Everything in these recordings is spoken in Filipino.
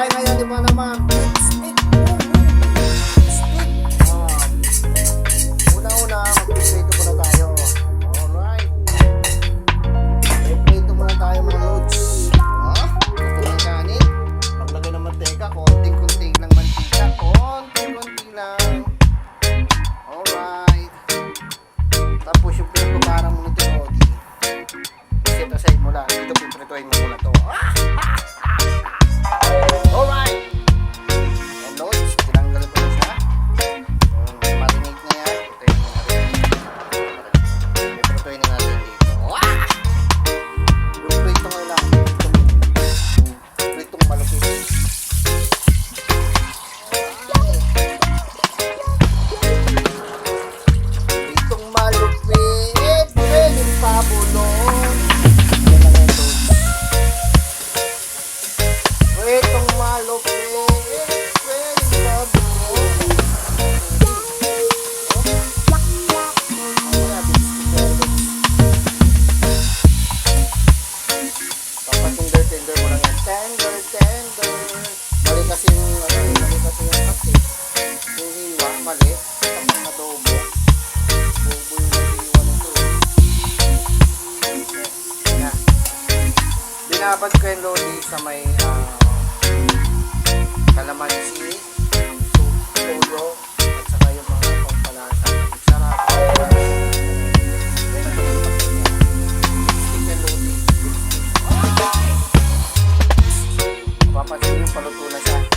Vai, vai, de mano, mano. nilapat ko yung lodi sa may uh, kalamansi, sugo, at saka yung mga pampalasa. Sarap. Papansin yung paluto na siya.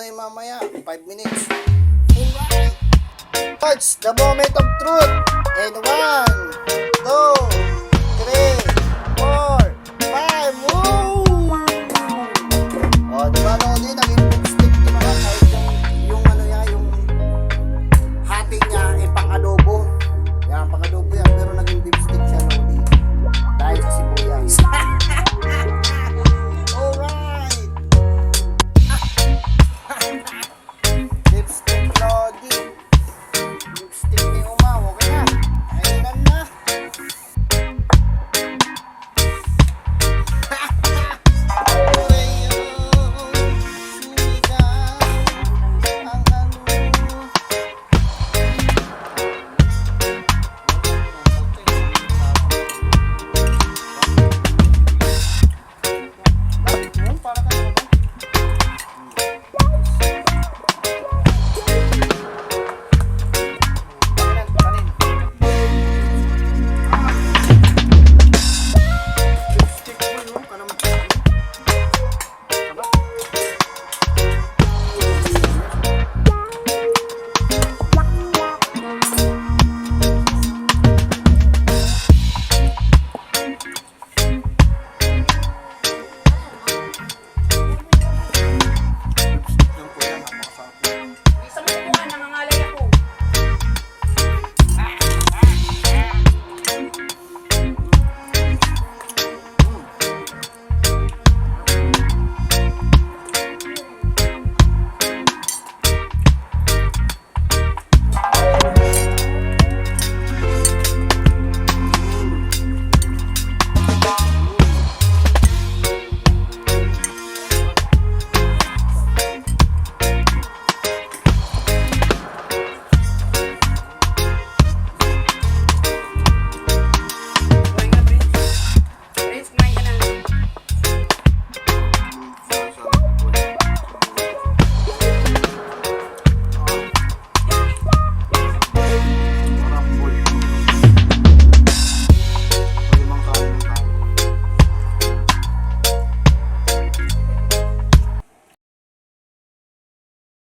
na yun mamaya. 5 minutes. Alright! the moment of truth. And 1, 2, 3,